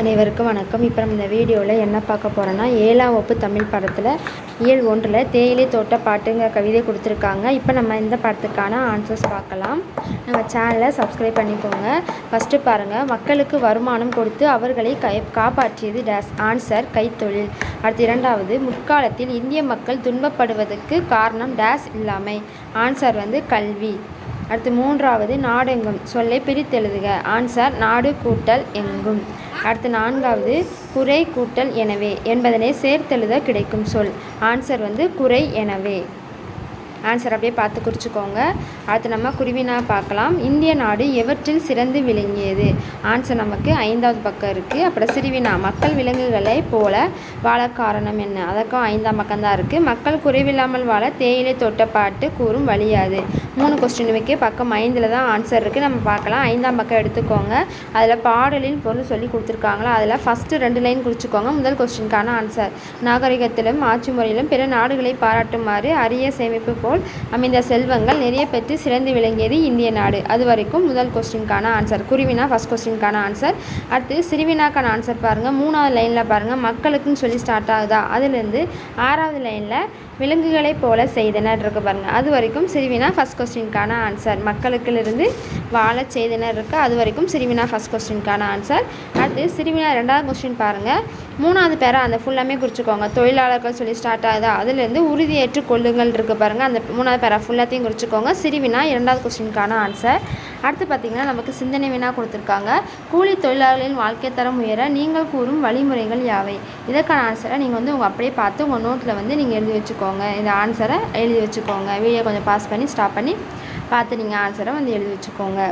அனைவருக்கும் வணக்கம். இப்போ நம்ம இந்த வீடியோவில் என்ன பார்க்க போகிறோன்னா ஏழாம் வகுப்பு தமிழ் படத்தில் இயல் ஒன்றில் தேயிலை தோட்ட பாட்டுங்க கவிதை கொடுத்துருக்காங்க. இப்போ நம்ம இந்த படத்துக்கான ஆன்சர்ஸ் பார்க்கலாம். நம்ம சேனலை சப்ஸ்கிரைப் பண்ணிக்கோங்க. ஃபஸ்ட்டு பாருங்கள் மக்களுக்கு வருமானம் கொடுத்து அவர்களை கை காப்பாற்றியது டேஸ் ஆன்சர் கைத்தொழில். அடுத்து இரண்டாவது முற்காலத்தில் இந்திய மக்கள் துன்பப்படுவதற்கு காரணம் டேஸ் இல்லாமை. ஆன்சர் வந்து கல்வி. அடுத்து மூன்றாவது நாடெங்கும். சொல்லை பிரித்தெழுதுக. ஆன்சர் நாடு கூட்டல் எங்கும். அடுத்து நான்காவது குறை கூட்டல் எனவே என்பதனை சேர்த்தெழுத கிடைக்கும் சொல். ஆன்சர் வந்து குறை எனவே. ஆன்சர் அப்படியே பார்த்து குறிச்சிக்கோங்க. அடுத்து நம்ம குருவினா பார்க்கலாம். இந்திய நாடு எவற்றில் சிறந்து விளங்கியது? ஆன்சர் நமக்கு ஐந்தாவது பக்கம் இருக்குது அப்புறம் சிறுவினா மக்கள் விலங்குகளை போல வாழ காரணம் என்ன? அதற்கும் ஐந்தாம் பக்கம் தான் இருக்குது மக்கள் குறைவில்லாமல் வாழ தேயிலை தோட்டப்பாட்டு கூறும் வழியாது மூணு கொஸ்டினுக்கு பக்கம் ஐந்தில் தான் ஆன்சர் இருக்குது நம்ம பார்க்கலாம். ஐந்தாம் பக்கம் எடுத்துக்கோங்க. அதில் பாடலின் பொருள் சொல்லி கொடுத்துருக்காங்களா? அதில் ஃபஸ்ட்டு ரெண்டு லைன் குறிச்சிக்கோங்க. முதல் கொஸ்டினுக்கான ஆன்சர் நாகரிகத்திலும் ஆட்சி முறையிலும் பிற நாடுகளை பாராட்டுமாறு அரிய சேமிப்பு போல் அமைந்த செல்வங்கள் நிறைய பெற்று சிறந்து விளங்கியது இந்திய நாடு. அது வரைக்கும் முதல் கொஸ்டினுக்கான ஆன்சர் குருவினா ஃபஸ்ட் கொஸ்டினுக்கான ஆன்சர் அடுத்து சிறுவினாக்கான ஆன்சர் பாருங்கள் மூணாவது லைனில் பாருங்கள் மக்களுக்குன்னு சொல்லி ஸ்டார்ட் ஆகுதா? அதுலேருந்து ஆறாவது லைனில் விலங்குகளைப் போல செய்தனர் இருக்கு பாருங்கள் அது வரைக்கும் சிறுவினா ஃபஸ்ட் கொஸ்டின் கொஸ்டினுக்கான ஆன்சர் மக்களுக்கிலிருந்து வாழ செய்தனர் இருக்குது அது வரைக்கும் சிறுவினா ஃபஸ்ட் கொஸ்டினுக்கான ஆன்சர் அடுத்து சிறுவினா ரெண்டாவது கொஸ்டின் பாருங்கள் மூணாவது பேரை அந்த ஃபுல்லாமே குறிச்சிக்கோங்க. தொழிலாளர்கள் சொல்லி ஸ்டார்ட் ஆகுது. அதுலேருந்து உறுதியேற்று கொள்ளுங்கள் இருக்குது பாருங்கள் அந்த மூணாவது பேரா ஃபுல்லாத்தையும் குறிச்சிக்கோங்க. சிறுவினா இரண்டாவது கொஸ்டினுக்கான ஆன்சர் அடுத்து பார்த்திங்கன்னா நமக்கு சிந்தனை வினா கொடுத்துருக்காங்க. கூலி தொழிலாளர்களின் வாழ்க்கை தரம் உயர நீங்கள் கூறும் வழிமுறைகள் யாவை? இதற்கான ஆன்சரை நீங்கள் வந்து உங்கள் அப்படியே பார்த்து உங்கள் நோட்டில் வந்து நீங்கள் எழுதி வச்சுக்கோங்க. இந்த ஆன்சரை எழுதி வச்சுக்கோங்க. வீடியோ கொஞ்சம் பாஸ் பண்ணி ஸ்டாப் பண்ணி பார்த்து நீங்கள் ஆன்சரை வந்து எழுதி வச்சுக்கோங்க.